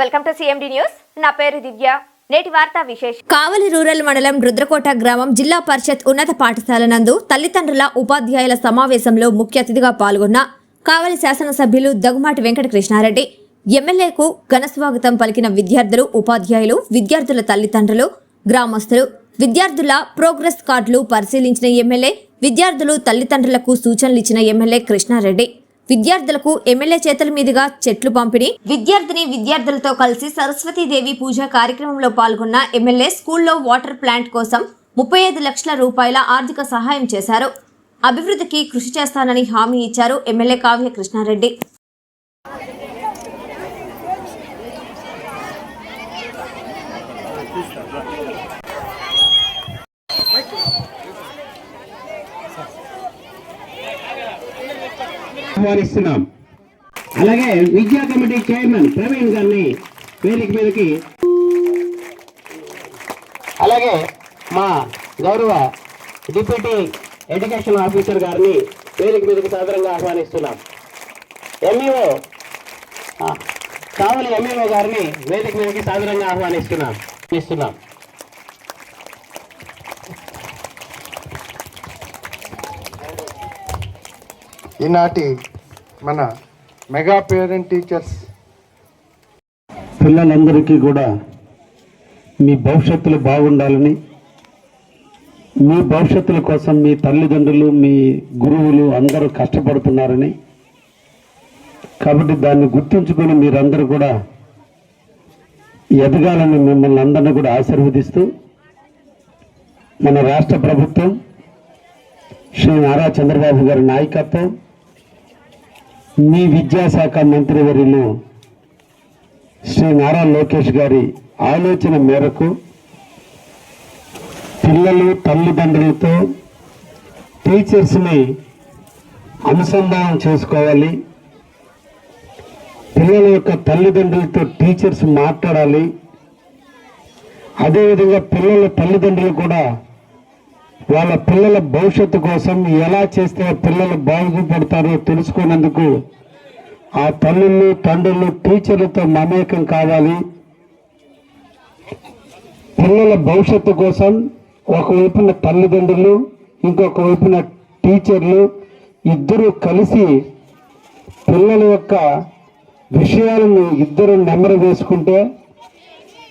Welcome to CMD news. నా పేరు దివ్య. నేటి వార్తా విశేషం. కావలి రూరల్ మండలం రుద్రకోట గ్రామం జిల్లా పరిషత్ ఉన్నత పాఠశాల నందు తల్లిదండ్రుల ఉపాధ్యాయుల సమావేశంలో ముఖ్య అతిథిగా పాల్గొన్న కావలి శాసనసభ్యులు దగ్గుమాటి వెంకట కృష్ణారెడ్డి ఎమ్మెల్యేకు ఘనస్వాగతం పలికిన విద్యార్థులు ఉపాధ్యాయులు విద్యార్థుల తల్లిదండ్రులు గ్రామస్తులు విద్యార్థుల ప్రోగ్రెస్ కార్డులు పరిశీలించిన ఎమ్మెల్యే విద్యార్థులు తల్లిదండ్రులకు సూచనలు ఇచ్చిన ఎమ్మెల్యే కృష్ణారెడ్డి. విద్యార్థులకు ఎమ్మెల్యే చేతుల మీదుగా చెట్లు పంపిణీ. విద్యార్థిని విద్యార్థులతో కలిసి సరస్వతీదేవి పూజ కార్యక్రమంలో పాల్గొన్న ఎమ్మెల్యే స్కూల్లో వాటర్ ప్లాంట్ కోసం ముప్పై ఐదు లక్షల రూపాయల ఆర్థిక సహాయం చేశారు. అభివృద్ధికి కృషి చేస్తానని హామీ ఇచ్చారు ఎమ్మెల్యే కావ్య కృష్ణారెడ్డి. ఆహ్వానిస్తున్నాం. అలాగే విద్యా కమిటీ చైర్మన్ ప్రవీణ్ గారిని వేదిక మీదకి అలాగే మా గౌరవ డిప్యూటీ ఎడ్యుకేషన్ ఆఫీసర్ గారిని వేదిక మీదకి సాదరంగా ఆహ్వానిస్తున్నాం. ఎంఈఓ కావలి ఎంఈఓ గారిని వేదిక మీదకి సాదరంగా ఆహ్వానిస్తున్నాం. ఇస్తున్నాం ఈనాటి మన మెగా పేరెంట్ టీచర్స్. పిల్లలందరికీ కూడా మీ భవిష్యత్తులు బాగుండాలని మీ భవిష్యత్తుల కోసం మీ తల్లిదండ్రులు మీ గురువులు అందరూ కష్టపడుతున్నారని కాబట్టి దాన్ని గుర్తుంచుకొని మీరందరూ కూడా ఎదగాలని మిమ్మల్ని అందరినీ కూడా ఆశీర్వదిస్తూ మన రాష్ట్ర ప్రభుత్వం శ్రీ నారా చంద్రబాబు గారి నాయకత్వం మీ విద్యాశాఖ మంత్రివర్యులు శ్రీ నారా లోకేష్ గారి ఆలోచన మేరకు పిల్లలు తల్లిదండ్రులతో టీచర్స్ని అనుసంధానం చేసుకోవాలి. పిల్లల యొక్క తల్లిదండ్రులతో టీచర్స్ మాట్లాడాలి. అదేవిధంగా పిల్లల తల్లిదండ్రులు కూడా వాళ్ళ పిల్లల భవిష్యత్తు కోసం ఎలా చేస్తే పిల్లలు బాగుపడతారో తెలుసుకున్నందుకు ఆ తల్లులు తండ్రులు టీచర్లతో మమేకం కావాలి. పిల్లల భవిష్యత్తు కోసం ఒకవైపున తల్లిదండ్రులు ఇంకొక వైపున టీచర్లు ఇద్దరు కలిసి పిల్లల యొక్క విషయాలను ఇద్దరు నెమరు వేసుకుంటే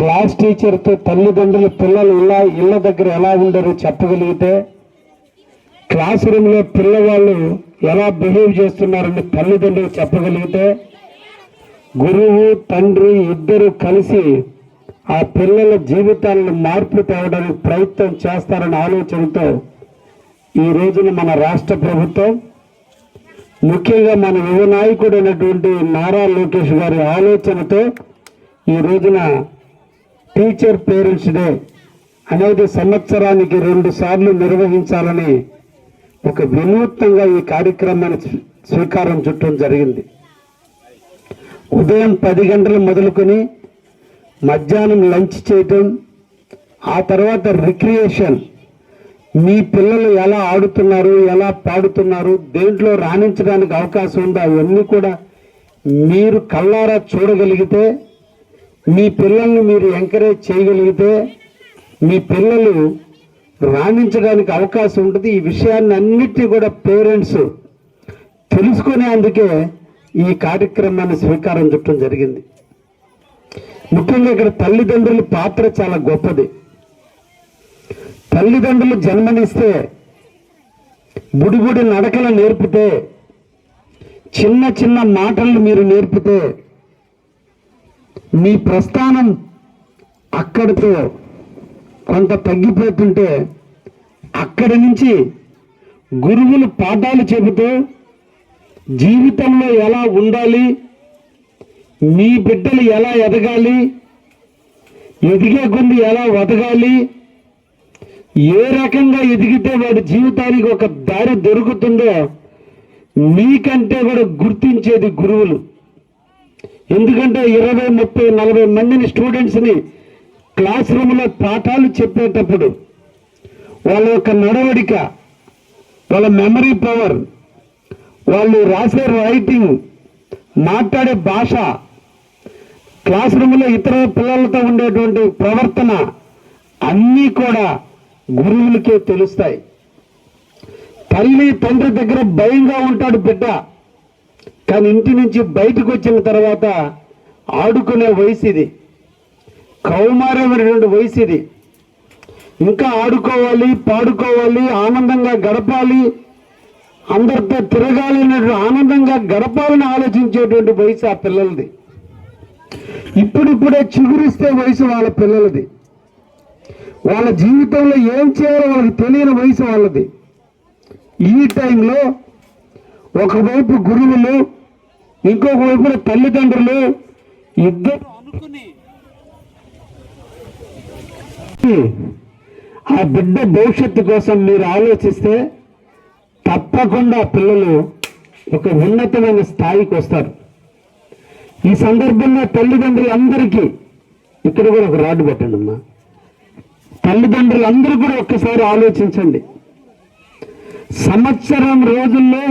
క్లాస్ టీచర్తో తల్లిదండ్రులు పిల్లలు ఇలా ఇళ్ళ దగ్గర ఎలా ఉండరు చెప్పగలిగితే? క్లాస్ రూమ్లో పిల్లవాళ్ళు ఎలా బిహేవ్ చేస్తున్నారని తల్లిదండ్రులు చెప్పగలిగితే? గురువు తండ్రి ఇద్దరు కలిసి ఆ పిల్లల జీవితాలను మార్పు తేవడానికి ప్రయత్నం చేస్తారన్న ఆలోచనతో ఈ రోజున మన రాష్ట్ర ప్రభుత్వం ముఖ్యంగా మన యువ నాయకుడైనటువంటి నారా లోకేష్ గారి ఆలోచనతో ఈ రోజున టీచర్ పేరెంట్స్ డే అనేది సంవత్సరానికి రెండు సార్లు నిర్వహించాలని ఒక వినూత్నంగా ఈ కార్యక్రమాన్ని స్వీకారం చుట్టడం జరిగింది. ఉదయం పది గంటలు మొదలుకొని మధ్యాహ్నం లంచ్ చేయటం ఆ తర్వాత రిక్రియేషన్. మీ పిల్లలు ఎలా ఆడుతున్నారు ఎలా పాడుతున్నారు దేంట్లో రాణించడానికి అవకాశం ఉందో అవన్నీ కూడా మీరు కళ్ళారా చూడగలిగితే మీ పిల్లల్ని మీరు ఎంకరేజ్ చేయగలిగితే మీ పిల్లలు రాణించడానికి అవకాశం ఉంటుంది. ఈ విషయాన్ని అన్నిటినీ కూడా పేరెంట్స్ తెలుసుకునేందుకే ఈ కార్యక్రమాన్ని స్వీకారం చుట్టడం జరిగింది. ముఖ్యంగా ఇక్కడ తల్లిదండ్రుల పాత్ర చాలా గొప్పది. తల్లిదండ్రులు జన్మనిస్తే బుడిబుడి నడకలు నేర్పితే చిన్న చిన్న మాటలు మీరు నేర్పితే మీ ప్రస్థానం అక్కడితో కొంత తగ్గిపోతుంటే అక్కడి నుంచి గురువులు పాఠాలు చెబుతూ జీవితంలో ఎలా ఉండాలి మీ బిడ్డలు ఎలా ఎదగాలి ఎదిగే కొన్ని ఎలా వదగాలి ఏ రకంగా ఎదిగితే వాడి జీవితానికి ఒక దారి దొరుకుతుందో మీకంటే కూడా గుర్తించేది గురువులు. ఎందుకంటే ఇరవై ముప్పై నలభై మందిని స్టూడెంట్స్ని క్లాస్ రూమ్లో పాఠాలు చెప్పేటప్పుడు వాళ్ళ యొక్క నడవడిక వాళ్ళ మెమరీ పవర్ వాళ్ళు రాసే రైటింగ్ మాట్లాడే భాష క్లాస్ రూమ్లో ఇతర పిల్లలతో ఉండేటువంటి ప్రవర్తన అన్నీ కూడా గురువులకే తెలుస్తాయి. తల్లి తండ్రి దగ్గర భయంగా ఉంటాడు బిడ్డ. కానీ ఇంటి నుంచి బయటకు వచ్చిన తర్వాత ఆడుకునే వయసు ఇది. కౌమారమైనటువంటి వయసు ఇది. ఇంకా ఆడుకోవాలి పాడుకోవాలి ఆనందంగా గడపాలి అందరితో తిరగాలి ఆనందంగా గడపాలని ఆలోచించేటువంటి వయసు ఆ పిల్లలది. ఇప్పుడిప్పుడే చిగురిస్తే వయసు వాళ్ళ పిల్లలది. వాళ్ళ జీవితంలో ఏం చేయాలో వాళ్ళకి తెలియని వయసు వాళ్ళది. ఈ టైంలో ఒకవైపు గురువులు ఇంకొక వైపున తల్లిదండ్రులు ఇద్దరు అనుకుని ఆ బిడ్డ భవిష్యత్తు కోసం మీరు ఆలోచిస్తే తప్పకుండా పిల్లలు ఒక ఉన్నతమైన స్థాయికి వస్తారు. ఈ సందర్భంగా తల్లిదండ్రులందరికీ ఇక్కడ కూడా ఒక రాడ్డు పెట్టండి అమ్మా. తల్లిదండ్రులందరూ కూడా ఒక్కసారి ఆలోచించండి. సంవత్సరం రోజుల్లో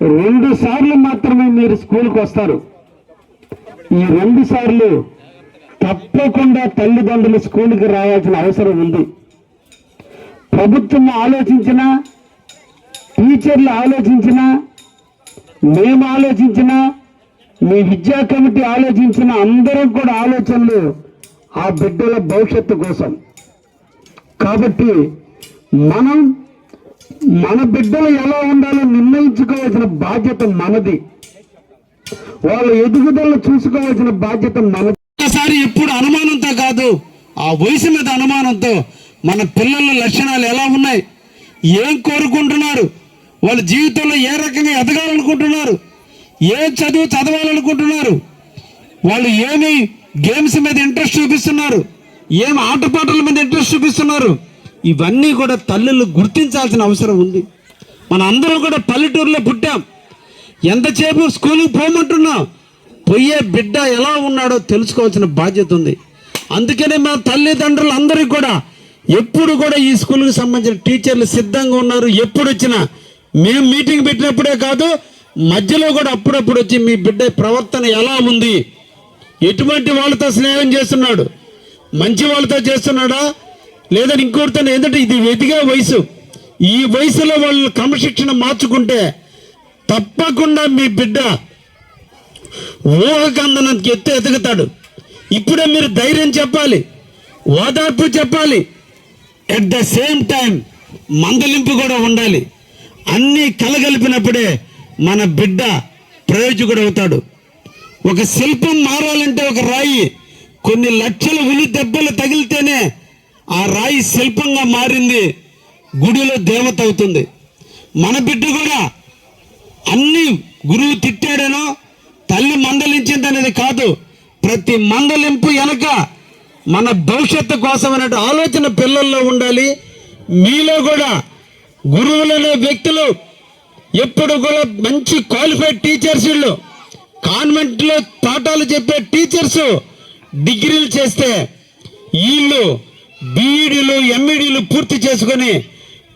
రెండు సార్లు మాత్రమే మీరు స్కూల్కి వస్తారు. ఈ రెండు సార్లు తప్పకుండా తల్లిదండ్రులు స్కూల్కి రావాల్సిన అవసరం ఉంది. ప్రభుత్వం ఆలోచించినా టీచర్లు ఆలోచించినా మేము ఆలోచించినా మీ విద్యా కమిటీ ఆలోచించిన అందరం కూడా ఆలోచనలు ఆ బిడ్డల భవిష్యత్తు కోసం. కాబట్టి మనం మన బిడ్డలు ఎలా ఉండాలో నిర్ణయించుకోవాల్సిన బాధ్యత మనది. వాళ్ళ ఎదుగుదల చూసుకోవాల్సిన బాధ్యత మనది. ఒకసారి ఎప్పుడు అనుమానంతో కాదు ఆ వయసు మీద అనుమానంతో మన పిల్లల లక్షణాలు ఎలా ఉన్నాయి? ఏం కోరుకుంటున్నారు? వాళ్ళ జీవితంలో ఏ రకంగా ఎదగాలనుకుంటున్నారు? ఏ చదువు చదవాలనుకుంటున్నారు? వాళ్ళు ఏమి గేమ్స్ మీద ఇంట్రెస్ట్ చూపిస్తున్నారు? ఏం ఆటపాటల మీద ఇంట్రెస్ట్ చూపిస్తున్నారు? ఇవన్నీ కూడా తల్లులు గుర్తించాల్సిన అవసరం ఉంది. మన అందరం కూడా పల్లెటూరులో పుట్టాం. ఎంతసేపు స్కూల్కి పోమంటున్నాం పోయే బిడ్డ ఎలా ఉన్నాడో తెలుసుకోవాల్సిన బాధ్యత ఉంది. అందుకనే మా తల్లిదండ్రులు అందరికీ కూడా ఎప్పుడు కూడా ఈ స్కూల్కి సంబంధించిన టీచర్లు సిద్ధంగా ఉన్నారు. ఎప్పుడు వచ్చినా మేము మీటింగ్ పెట్టినప్పుడే కాదు మధ్యలో కూడా అప్పుడప్పుడు వచ్చి మీ బిడ్డ ప్రవర్తన ఎలా ఉంది? ఎటువంటి వాళ్ళతో స్నేహం చేస్తున్నాడు? మంచి వాళ్ళతో చేస్తున్నాడా? లేదని ఇంకోటితో ఏంటంటే ఇది ఎదిగే వయసు. ఈ వయసులో వాళ్ళు క్రమశిక్షణ మార్చుకుంటే తప్పకుండా మీ బిడ్డ ఊహకందనానికి ఎత్తు ఎదుగుతాడు. ఇప్పుడే మీరు ధైర్యం చెప్పాలి ఓదార్పు చెప్పాలి. ఎట్ ద సేమ్ టైం మందలింపు కూడా ఉండాలి. అన్నీ కలగలిపినప్పుడే మన బిడ్డ ప్రయోజకుడు అవుతాడు. ఒక శిల్పం మారాలంటే ఒక రాయి కొన్ని లక్షల ఉలి దెబ్బలు తగిలితేనే ఆ రాయి శిల్పంగా మారింది గుడిలో దేవత అవుతుంది. మన బిడ్డ కూడా అన్ని గురువు తిట్టాడనో తల్లి మందలించింది అనేది కాదు. ప్రతి మందలింపు వెనక మన భవిష్యత్తు కోసం అనే ఆలోచన పిల్లల్లో ఉండాలి. మీలో కూడా గురువులనే వ్యక్తులు ఎప్పుడు కూడా మంచి క్వాలిఫైడ్ టీచర్స్ వీళ్ళు. కాన్వెంట్లో పాఠాలు చెప్పే టీచర్స్ డిగ్రీలు చేస్తే వీళ్ళు బీఈడీలు ఎంఈడీలు పూర్తి చేసుకొని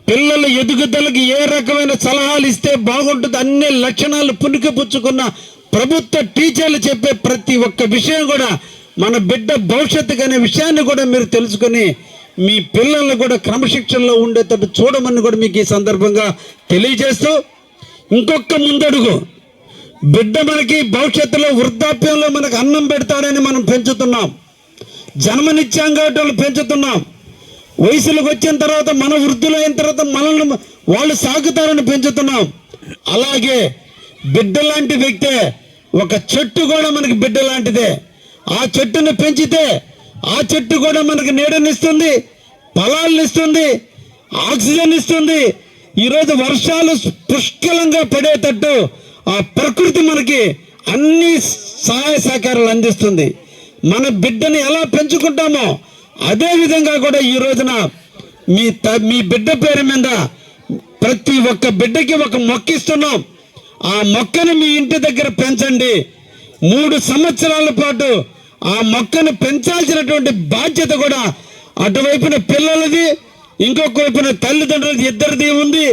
పిల్లల ఎదుగుదలకు ఏ రకమైన సలహాలు ఇస్తే బాగుంటుంది అన్ని లక్షణాలు పుణికిపుచ్చుకున్న ప్రభుత్వ టీచర్లు చెప్పే ప్రతి ఒక్క విషయం కూడా మన బిడ్డ భవిష్యత్తు అనే విషయాన్ని కూడా మీరు తెలుసుకొని మీ పిల్లల్ని కూడా క్రమశిక్షణలో ఉండేటట్టు చూడమని కూడా మీకు ఈ సందర్భంగా తెలియజేస్తూ ఇంకొక ముందడుగు. బిడ్డ మనకి భవిష్యత్తులో వృద్ధాప్యంలో మనకు అన్నం పెడతాడని మనం పెంచుతున్నాం. జన్మనిత్యాం కాబట్టి వాళ్ళు పెంచుతున్నాం. వయసులకు వచ్చిన తర్వాత మన వృద్ధులైన తర్వాత మనల్ని వాళ్ళు సాగుతారని పెంచుతున్నాం. అలాగే బిడ్డ లాంటి వ్యక్తే ఒక చెట్టు కూడా మనకి బిడ్డ లాంటిదే ఆ చెట్టును పెంచితే ఆ చెట్టు కూడా మనకి నీడనిస్తుంది ఫలాలను ఇస్తుంది ఆక్సిజన్ ఇస్తుంది ఈరోజు వర్షాలు పుష్కలంగా పడేటట్టు ఆ ప్రకృతి మనకి అన్ని సహాయ సహకారాలు అందిస్తుంది. మన బిడ్డని ఎలా పెంచుకుంటామో అదే విధంగా కూడా ఈ రోజున మీ త మీ బిడ్డ పేరు మీద ప్రతి ఒక్క బిడ్డకి ఒక మొక్క ఇస్తున్నాం ఆ మొక్కను మీ ఇంటి దగ్గర పెంచండి. మూడు సంవత్సరాల పాటు ఆ మొక్కను పెంచాల్సినటువంటి బాధ్యత కూడా అటువైపున పిల్లలది ఇంకొక వైపున తల్లిదండ్రులది ఇద్దరిది ఉంది.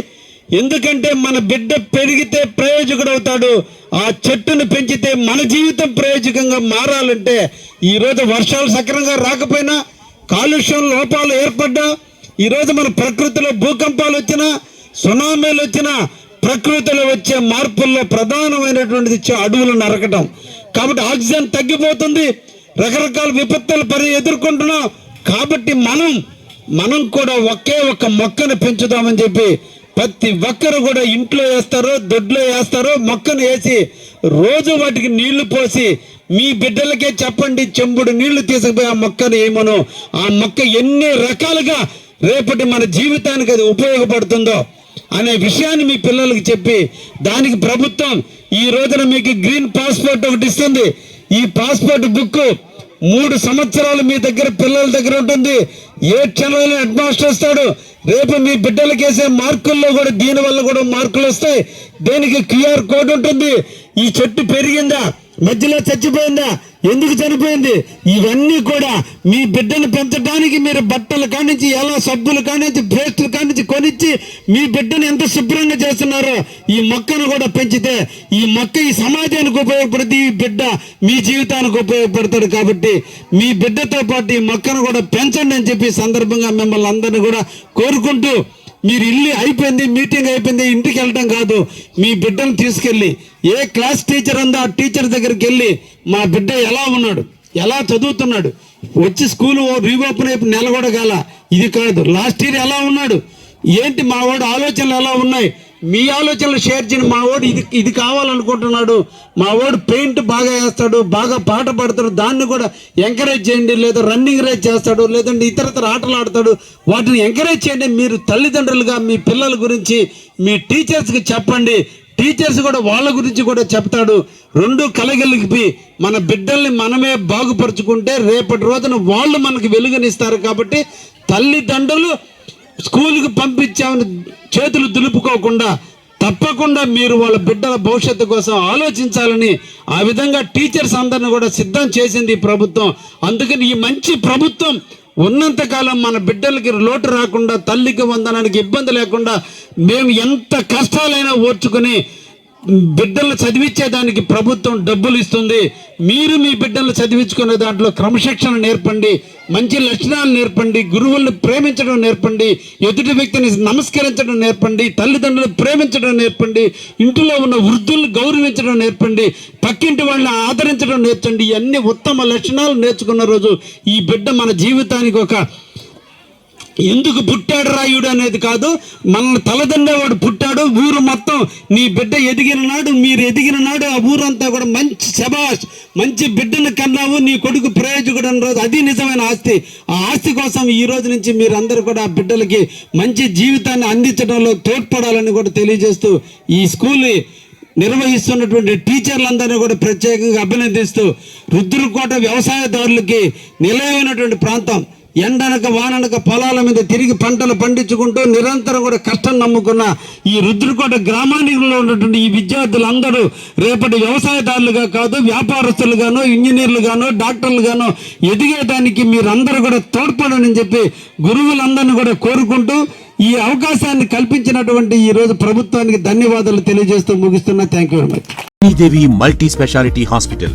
ఎందుకంటే మన బిడ్డ పెరిగితే ప్రయోజకుడు అవుతాడు ఆ చెట్టును పెంచితే మన జీవితం ప్రయోజకంగా మారాలంటే ఈరోజు వర్షాలు సక్రమంగా రాకపోయినా కాలుష్యం లోపాలు ఏర్పడ్డా ఈరోజు మన ప్రకృతిలో భూకంపాలు వచ్చినా సునామీలు వచ్చినా ప్రకృతిలో వచ్చే మార్పుల్లో ప్రధానమైనటువంటిది అడవులు నరకటం. కాబట్టి ఆక్సిజన్ తగ్గిపోతుంది రకరకాల విపత్తులు పరి ఎదుర్కొంటున్నాం. కాబట్టి మనం మనం కూడా ఒకే ఒక్క మొక్కను పెంచుదామని చెప్పి ప్రతి ఒక్కరు కూడా ఇంట్లో వేస్తారో దొడ్లో వేస్తారో మొక్కను వేసి రోజు వాటికి నీళ్ళు పోసి మీ బిడ్డలకే చెప్పండి చెంబుడు నీళ్ళు తీసుకుపోయి ఆ మొక్కను ఏమను ఆ మొక్క ఎన్ని రకాలుగా రేపటి మన జీవితానికి అది ఉపయోగపడుతుందో అనే విషయాన్ని మీ పిల్లలకి చెప్పి దానికి ప్రభుత్వం ఈ రోజున మీకు గ్రీన్ పాస్పోర్ట్ ఒకటి ఇస్తుంది. ఈ పాస్పోర్ట్ బుక్ మూడు సంవత్సరాలు మీ దగ్గర పిల్లల దగ్గర ఉంటుంది. ఏ క్షణంలో హెడ్ మాస్టర్ వస్తాడు. రేపు మీ బిడ్డలకి వేసే మార్కుల్లో కూడా దీని వల్ల కూడా మార్కులు వస్తాయి. దేనికి క్యూఆర్ కోడ్ ఉంటుంది? ఈ చెట్టు పెరిగిందా? మధ్యలో చచ్చిపోయిందా? ఎందుకు చనిపోయింది? ఇవన్నీ కూడా మీ బిడ్డను పెంచడానికి మీరు బట్టలు కానించి ఎలా సబ్బులు కానించి పేస్టులు కానించి కొనిచ్చి మీ బిడ్డను ఎంత శుభ్రంగా చేస్తున్నారో ఈ మొక్కను కూడా పెంచితే ఈ మొక్క ఈ సమాజానికి ఉపయోగపడుతుంది ఈ బిడ్డ మీ జీవితానికి ఉపయోగపడతాడు కాబట్టి మీ బిడ్డతో పాటు ఈ మొక్కను కూడా పెంచండి అని చెప్పి సందర్భంగా మిమ్మల్ని అందరినీ కూడా కోరుకుంటూ మీరు ఇల్లు అయిపోయింది మీటింగ్ అయిపోయింది ఇంటికి వెళ్ళటం కాదు. మీ బిడ్డను తీసుకెళ్ళి ఏ క్లాస్ టీచర్ ఉందో ఆ టీచర్ దగ్గరికి వెళ్ళి మా బిడ్డ ఎలా ఉన్నాడు ఎలా చదువుతున్నాడు వచ్చి స్కూల్ రీఓపెన్ అయిపోయి నెల కూడా కాల ఇది కాదు లాస్ట్ ఇయర్ ఎలా ఉన్నాడు ఏంటి మా వాడు ఆలోచనలు ఎలా ఉన్నాయి మీ ఆలోచనలు షేర్ చేయండి. మా వాడు ఇది ఇది కావాలనుకుంటున్నాడు. మా వాడు పెయింట్ బాగా వేస్తాడు బాగా పాట పాడతాడు. దాన్ని కూడా ఎంకరేజ్ చేయండి. లేదా రన్నింగ్ రేస్ చేస్తాడు లేదంటే ఇతరతర ఆటలు ఆడతాడు. వాటిని ఎంకరేజ్ చేయండి. మీరు తల్లిదండ్రులుగా మీ పిల్లల గురించి మీ టీచర్స్కి చెప్పండి. టీచర్స్ కూడా వాళ్ళ గురించి కూడా చెప్తాడు. రెండు కలగలిపి మన బిడ్డల్ని మనమే బాగుపరుచుకుంటే రేపటి రోజున వాళ్ళు మనకి వెలుగునిస్తారు కాబట్టి తల్లిదండ్రులు స్కూల్కి పంపించామని చేతులు దులుపుకోకుండా తప్పకుండా మీరు వాళ్ళ బిడ్డల భవిష్యత్తు కోసం ఆలోచించాలని ఆ విధంగా టీచర్స్ అందరిని కూడా సిద్ధం చేసింది ఈ ప్రభుత్వం. అందుకని ఈ మంచి ప్రభుత్వం ఉన్నంతకాలం మన బిడ్డలకి లోటు రాకుండా తల్లికి వందనానికి ఇబ్బంది లేకుండా మేము ఎంత కష్టాలైనా ఓర్చుకుని బిడ్డలను చదివించేదానికి ప్రభుత్వం డబ్బులు ఇస్తుంది. మీరు మీ బిడ్డలను చదివించుకునే దాంట్లో క్రమశిక్షణ నేర్పండి. మంచి లక్షణాలు నేర్పండి గురువులను ప్రేమించడం నేర్పండి ఎదుటి వ్యక్తిని నమస్కరించడం నేర్పండి తల్లిదండ్రులు ప్రేమించడం నేర్పండి ఇంటిలో ఉన్న వృద్ధులను గౌరవించడం నేర్పండి పక్కింటి వాళ్ళని ఆదరించడం నేర్చండి. ఇవన్నీ ఉత్తమ లక్షణాలు నేర్చుకున్న రోజు ఈ బిడ్డ మన జీవితానికి ఒక ఎందుకు పుట్టాడు రాయుడు అనేది కాదు మన తలదండేవాడు పుట్టాడు ఊరు మొత్తం నీ బిడ్డ ఎదిగిన నాడు మీరు ఎదిగిన నాడు ఆ ఊరంతా కూడా మంచి శబాష్ మంచి బిడ్డను కన్నావు నీ కొడుకు ప్రయోజకుడు అన్న రోజు అది నిజమైన ఆస్తి. ఆ ఆస్తి కోసం ఈ రోజు నుంచి మీరందరూ కూడా ఆ బిడ్డలకి మంచి జీవితాన్ని అందించడంలో తోడ్పడాలని కూడా తెలియజేస్తూ ఈ స్కూల్ నిర్వహిస్తున్నటువంటి టీచర్లందరినీ కూడా ప్రత్యేకంగా అభినందిస్తూ రుద్రకోట వ్యవసాయదారులకి నిలయమైనటువంటి ప్రాంతం. ఎండనక వాననక పొలాల మీద తిరిగి పంటలు పండించుకుంటూ నిరంతరం కూడా కష్టం నమ్ముకున్న ఈ రుద్రకోట గ్రామానికి ఉన్నటువంటి ఈ విద్యార్థులందరూ రేపటి వ్యవసాయదారులుగా కాదు వ్యాపారస్తులుగాను ఇంజనీర్లుగాను డాక్టర్లుగాను ఎదిగేదానికి మీరందరూ కూడా తోడ్పడని చెప్పి గురువులందరినీ కూడా కోరుకుంటూ ఈ అవకాశాన్ని కల్పించినటువంటి ఈ రోజు ప్రభుత్వానికి ధన్యవాదాలు తెలియజేస్తూ ముగిస్తున్నా. Thank you very much Devi multi specialty hospital